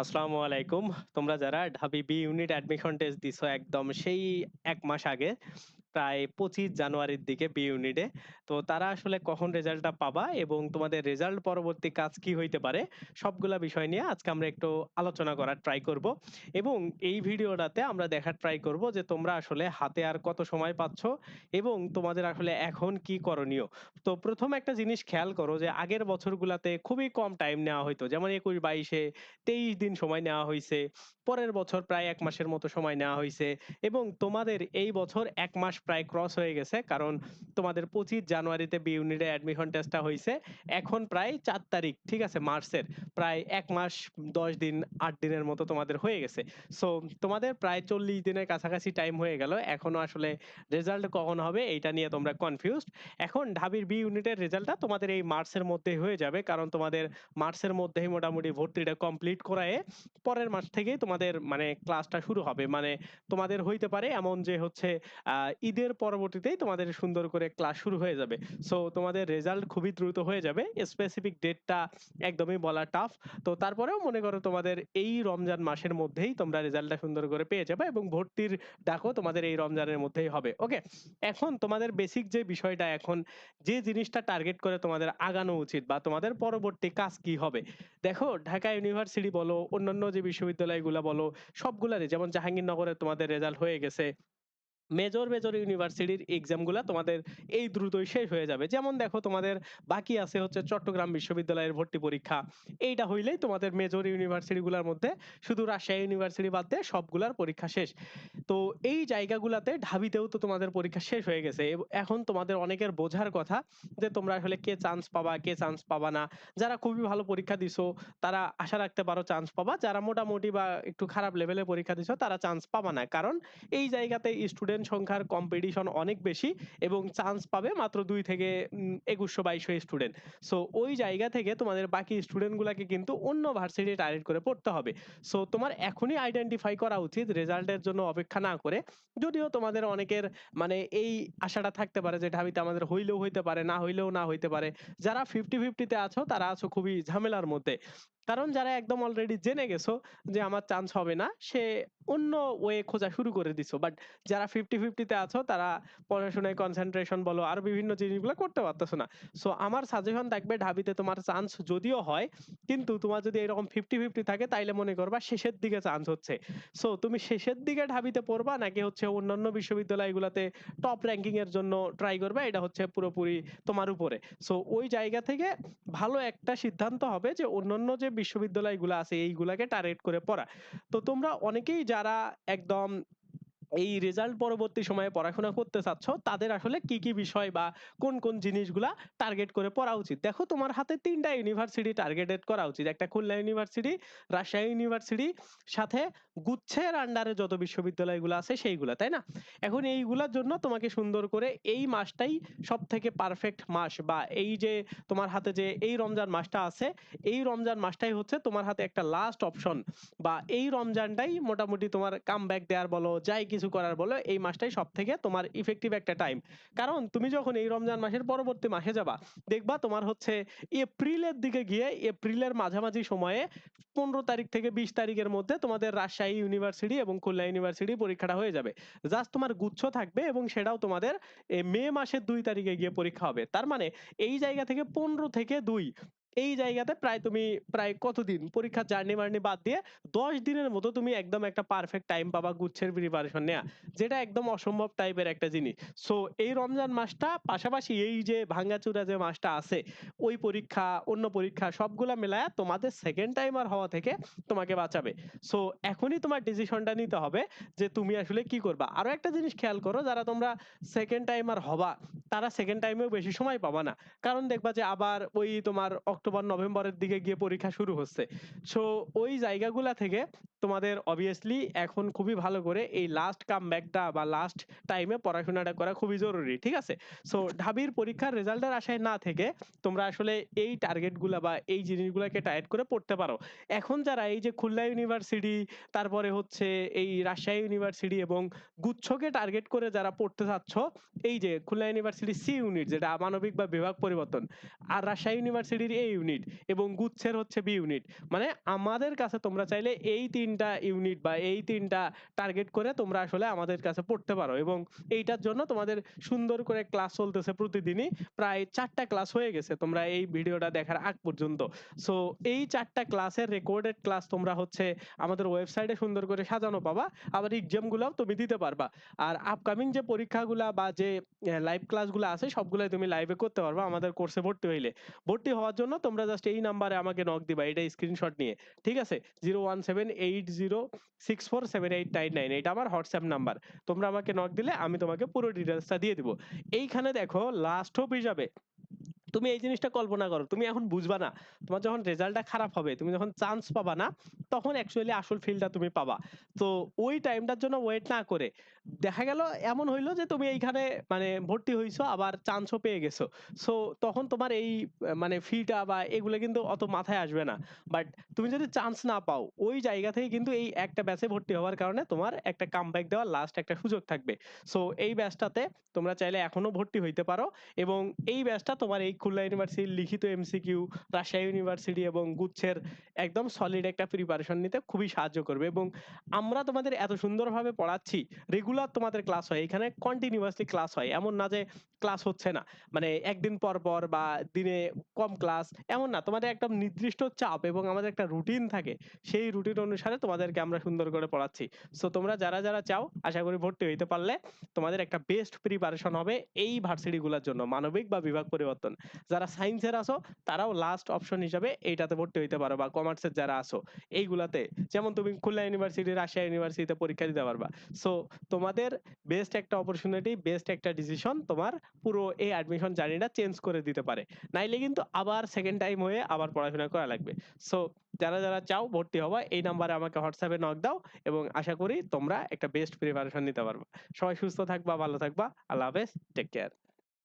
আসসালামু আলাইকুম। তোমরা যারা ঢাবি বি ইউনিট অ্যাডমিশন টেস্ট দিছো একদম সেই এক মাস আগে, প্রায় ২৫ জানুয়ারির দিকে বি ইউনিটে। তো তারা আসলে কখন রেজাল্টটা পাবা এবং তোমাদের রেজাল্ট পরবর্তী কাজ কি হইতে পারে? সবগুলা বিষয় নিয়ে আজকে আমরা একটু আলোচনা করার ট্রাই করব। এবং এই ভিডিওটাতে আমরা দেখার ট্রাই করব যে তোমরা আসলে হাতে আর কত সময় পাচ্ছ এবং তোমাদের আসলে এখন কি করণীয়? তো ১ম একটা জিনিস খেয়াল করো যে আগের বছরগুলাতে খুবই কম টাইম নেওয়া হইতো। যেমন একুশ, বাইশে তেইশ দিন সময় নেওয়া হইছে। পরের বছর প্রায় এক মাসের মতো সময় নেওয়া হইছে এবং তোমাদের এই বছর এক মাস প্রায় ক্রস হয়ে গেছে। কারণ তোমাদের ২৫ জানুয়ারিতে বি ইউনিটে অ্যাডমিশন টেস্টটা হইছে। এখন প্রায় চার তারিখ, ঠিক আছে? মার্চের। প্রায় এক মাস ১০ দিন আট দিনের মতো তোমাদের হয়ে গেছে। সো তোমাদের প্রায় ৪০ দিনের কাছাকাছি টাইম হয়ে গেল। এখনও আসলে রেজাল্ট কখন হবে এইটা নিয়ে তোমরা কনফিউজড। এখন ঢাবির বি ইউনিটের রেজাল্টটা তোমাদের এই মার্চের মধ্যেই হয়ে যাবে। কারণ তোমাদের মার্চের মধ্যেই মোটামুটি ভর্তিটা কমপ্লিট করায়ে পরের মাস থেকেই তোমাদের মানে ক্লাসটা শুরু হবে। মানে তোমাদের হইতে পারে এমন যে হচ্ছে ঈদের পরবর্তীতেই তোমাদের সুন্দর করে ক্লাস শুরু হয়ে যাবে। সো তোমাদের রেজাল্ট খুবই দ্রুত হয়ে যাবে। স্পেসিফিক ডেটটা একদমই বলা টাফ। তো তারপরেও মনে করো তোমাদের এই রমজান মাসের মধ্যেই তোমরা রেজাল্টটা সুন্দর করে পেয়ে যাবে এবং ভর্তির ডাকও তোমাদের এই রমজানের মধ্যেই হবে। ওকে? এখন তোমাদের বেসিক যে বিষয়টা এখন যে জিনিসটা টার্গেট করে তোমাদের আগানো উচিত বা তোমাদের পরবর্তী কাজ কি হবে? দেখো ঢাকা ইউনিভার্সিটি বলো, অন্যান্য যে বিশ্ববিদ্যালয়গুলা বলো, সবগুলারই যেমন জাহাঙ্গীরনগরে তোমাদের রেজাল্ট হয়ে গেছে। মেজর, মেজর ইউনিভার্সিটির এক্সামগুলা তোমাদের এই দ্রুতই শেষ হয়ে যাবে। যেমন দেখো তোমাদের বাকি আছে হচ্ছে চট্টগ্রাম বিশ্ববিদ্যালয়ের ভর্তি পরীক্ষা। এইটা হইলেই তোমাদের মেজর ইউনিভার্সিটিগুলার মধ্যে শুধু রাজশাহী ইউনিভার্সিটি বাদ দিয়ে সবগুলার পরীক্ষা শেষ। তো এই জায়গাগুলাতে ঢাবিতেও তো তোমাদের পরীক্ষা শেষ হয়ে গেছে। এখন তোমাদের অনেকের বোঝার কথা যে তোমরা আসলে কে চান্স পাবা, কে চান্স পাবা না। যারা খুবই ভালো পরীক্ষা দিছো তারা আশা রাখতে পারো চান্স পাবা। যারা মোটামুটি বা একটু খারাপ লেভেলের পরীক্ষা দিছো তারা চান্স পাবা না। কারণ এই জায়গাতে স্টুডেন্ট সংখ্যার কম্পিটিশন অনেক বেশি এবং চান্স পাবে মাত্র দুই থেকে একুশশো ২১০০-২২০০ স্টুডেন্ট। সো ওই জায়গা থেকে তোমাদের বাকি স্টুডেন্টগুলাকে কিন্তু অন্য ভার্সিটি টার্গেট করে পড়তে হবে। সো তোমার এখনই আইডেন্টিফাই করা উচিত রেজাল্টের জন্য অপেক্ষা না করে। যদিও তোমাদের অনেকের মানে এই আশাটা থাকতে পারে যে ঢাবিতে আমাদের হইলেও হইতে পারে, না হইলেও না হইতে পারে। যারা 50-50 তে আছো তারা আছো খুবই ঝামেলার মধ্যে। কারণ যারা একদম অলরেডি জেনে গেছো যে আমার চান্স হবে না, সে অন্য ওয়ে খোঁজা শুরু করে দিছো। বাট যারা 50-50 তে আছো তারা পড়াশোনায় কনসেনট্রেশন বলো আরও বিভিন্ন জিনিসগুলা করতে পারতেছো না। সো আমার সাজেশন থাকবে ঢাবিতে তোমার চান্স যদিও হয়, কিন্তু তোমার যদি এরকম 50-50 থাকে তাইলে মনে করবা শেষের দিকে চান্স হচ্ছে। সো তুমি শেষের দিকে ঢাবিতে পড়বা নাকি হচ্ছে অন্যান্য বিশ্ববিদ্যালয়গুলাতে টপ র‍্যাংকিং এর জন্য ট্রাই করবা এটা হচ্ছে পুরোপুরি তোমার উপরে। সো ওই জায়গা থেকে ভালো একটা সিদ্ধান্ত হবে যে অন্যান্য যে বিশ্ববিদ্যালয়গুলা আছে এইগুলাকে টার্গেট করে পড়া। তো তোমরা অনেকেই যারা একদম এই রেজাল্ট পরবর্তী সময়ে পড়াশোনা করতে চাচ্ছ, তাদের আসলে কি, কি বিষয় বা কোন, কোন জিনিসগুলা টার্গেট করে পড়া উচিত? দেখো তোমার হাতে ৩ টা ইউনিভার্সিটি টার্গেটেড করা উচিত। একটা খুলনা ইউনিভার্সিটি, রাজশাহী ইউনিভার্সিটি, সাথে গুচ্ছের আন্ডারে যত বিশ্ববিদ্যালয়গুলা আছে সেইগুলা, তাই না? এখন এইগুলার জন্য তোমাকে সুন্দর করে এই মাসটাই সব থেকে পারফেক্ট মাস বা এই যে তোমার হাতে যে এই রমজান মাসটা আছে, এই রমজান মাসটাই হচ্ছে তোমার হাতে একটা লাস্ট অপশন বা এই রমজানটাই মোটামুটি তোমার কামব্যাক দেওয়ার বলো, যাই কিছু করার বলো, এই মাসটাই সবথেকে তোমার ইফেক্টিভ একটা টাইম। কারণ তুমি যখন এই রমজান মাসের পরবর্তী মাসে যাবা, দেখবা তোমার হচ্ছে এপ্রিলের দিকে গিয়ে এপ্রিলের মাঝামাঝি সময়ে ১৫ তারিখ থেকে ২০ তারিখের মধ্যে তোমাদের রাজশাহী ইউনিভার্সিটি এবং খুলনা ইউনিভার্সিটি পরীক্ষাটা হয়ে যাবে। জাস্ট তোমার গুচ্ছ থাকবে এবং সেটাও তোমাদের মে মাসের দুই তারিখে গিয়ে পরীক্ষা হবে। তার মানে এই জায়গা থেকে ১৫ থেকে ২ এই জায়গাতে প্রায় তুমি প্রায় কতদিন পরীক্ষার জার্নি-মার্নি বাদ দিয়ে ১০ দিনের মতো তুমি একদম একটা পারফেক্ট টাইম পাবা গুচ্ছের প্রিপারেশন নেয়া। যেটা একদম অসম্ভব টাইপের একটা জিনিস। সো এই রমজান মাসটা পাশাপাশি এই যে ভাঙ্গাচুরা যে মাসটা আছে, ওই পরীক্ষা, অন্য পরীক্ষা সবগুলা মিলায়া তোমাদের সেকেন্ড টাইমার হওয়া থেকে তোমাকে বাঁচাবে। সো এখনই তোমার ডিসিশনটা নিতে হবে যে তুমি আসলে কি করবা। আরও একটা জিনিস খেয়াল করো যারা তোমরা সেকেন্ড টাইমার হবা, তারা সেকেন্ড টাইমেও বেশি সময় পাবা না। কারণ দেখবা যে আবার ওই তোমার অক্টোবর, নভেম্বরের দিকে গিয়ে পরীক্ষা শুরু হচ্ছে। সো ওই জায়গাগুলা থেকে তোমাদের অবভিয়াসলি এখন খুবই ভালো করে এই লাস্ট কামব্যাকটা বা লাস্ট টাইমে পড়াশোনাটা করা খুবই জরুরি, ঠিক আছে? সো ঢাবির পরীক্ষার রেজাল্টের আশায় না থেকে তোমরা আসলে এই টার্গেটগুলা বা এই জিনিসগুলোকে টার্গেট করে পড়তে পারো। এখন যারা এই যে খুলনা ইউনিভার্সিটি তারপরে হচ্ছে এই রাজশাহী ইউনিভার্সিটি এবং গুচ্ছকে টার্গেট করে যারা পড়তে চাচ্ছ, এই যে খুলনা ইউনিভার্সিটি সি ইউনিট যেটা মানবিক বা বিভাগ পরিবর্তন, আর রাজশাহী ইউনিভার্সিটির এ ইউনিট এবং গুচ্ছের হচ্ছে বি ইউনিট মানে আমাদের কাছে তোমরা চাইলে এই তিনটা ইউনিট বা এই তিনটা টার্গেট করে তোমরা আসলে আমাদের কাছে পড়তে পারো। এবং এইটার জন্য তোমাদের সুন্দর করে ক্লাস চলতেছে প্রতিদিনই। প্রায় চারটা ক্লাস হয়ে গেছে তোমরা এই ভিডিওটা দেখার আগ পর্যন্ত। সো এই চারটা ক্লাসের রেকর্ডেড ক্লাস তোমরা হচ্ছে আমাদের ওয়েবসাইটে সুন্দর করে সাজানো পাবা। আবার এক্সামগুলোও তুমি দিতে পারবা। আর আপকামিং যে পরীক্ষাগুলা বা যে লাইভ ক্লাসগুলো আছে, সবগুলাই তুমি লাইভে করতে পারবা আমাদের কোর্সে ভর্তি হইলে। ভর্তি হওয়ার জন্য তোমরা জাস্ট এই নাম্বারে আমাকে নক দিবা এটা স্ক্রিনশট নিয়ে। ঠিক আছে? Zero one seven eight zero six four seven eight nine nine এটা আমার হোয়াটসঅ্যাপ নাম্বার। তোমরা আমাকে নক দিলে আমি তোমাকে পুরো ডিটেলসটা দিয়ে দিব। এইখানে দেখো লাস্ট হোপ হিসাবে তুমি এই জিনিসটা কল্পনা করো, তুমি এখন বুঝবা না, তোমার যখন রেজাল্টটা খারাপ হবে, তুমি যখন চান্স পাবা না, তখন অ্যাকচুয়ালি আসল ফিলটা তুমি পাবা। তো ওই টাইমটার জন্য ওয়েট না করে, দেখা গেল এমন হইল যে তুমি এইখানে মানে ভর্তি হইছো, আবার চান্সও পেয়ে গেছো। সো তখন তোমার এই মানে ফিটা বা এগুলো কিন্তু অত মাথায় আসবে না। বাট তুমি যদি চান্স না পাও, ওই জায়গা থেকে কিন্তু এই একটা ব্যাচে ভর্তি হওয়ার কারণে তোমার একটা কামব্যাক দেওয়ার লাস্ট একটা সুযোগ থাকবে। সো এই ব্যাচটাতে তোমরা চাইলে এখনও ভর্তি হইতে পারো এবং এই ব্যাচটা তোমার এই খুলনা ইউনিভার্সিটির লিখিত এমসিকিউ রাজশাহী ইউনিভার্সিটি এবং গুচ্ছের একদম সলিড একটা প্রিপারেশন নিতে খুবই সাহায্য করবে এবং আমরা তোমাদের এত সুন্দরভাবে পড়াচ্ছি রেগুলার তোমাদের ক্লাস হয়, এখানে কন্টিনিউয়াসলি ক্লাস হয়, এমন না যে ক্লাস হচ্ছে না মানে একদিন পর পর বা দিনে কম ক্লাস এমন না, তোমাদের একটা নির্দিষ্ট চাপ এবং আমাদের একটা রুটিন থাকে, সেই রুটিন অনুসারে তোমাদেরকে আমরা সুন্দর করে পড়াচ্ছি। সো তোমরা যারা যারা চাও, আশা করি ভর্তি হইতে পারলে, তোমাদের একটা বেস্ট প্রিপারেশন হবে এই ভার্সিটিগুলোর জন্য, মানবিক বা বিভাগ পরিবর্তন। যারা সায়েন্সের আসো তারাও লাস্ট অপশন হিসাবে এইটাতে ভর্তি হইতে পারো বা কমার্সের যারা আসো এইগুলাতে। যেমন তুমি খুলনা ইউনিভার্সিটি রাজশাহী ইউনিভার্সিটিতে পরীক্ষা দিতে পারবা। সো তোমাদের বেস্ট একটা অপরচুনিটি বেস্ট একটা ডিসিশন তোমার পুরো এই অ্যাডমিশন জার্নিটা চেঞ্জ করে দিতে পারে। নাইলে কিন্তু আবার সেকেন্ড টাইম হয়ে আবার পড়াশোনা করা লাগবে। সো যারা যারা চাও ভর্তি হবা, এই নাম্বারে আমাকে হোয়াটসঅ্যাপে নক দাও এবং আশা করি তোমরা একটা বেস্ট প্রিপারেশন নিতে পারবা। সবাই সুস্থ থাকবা, ভালো থাকবা। আল্লাহ হাফেজ টেক কেয়ার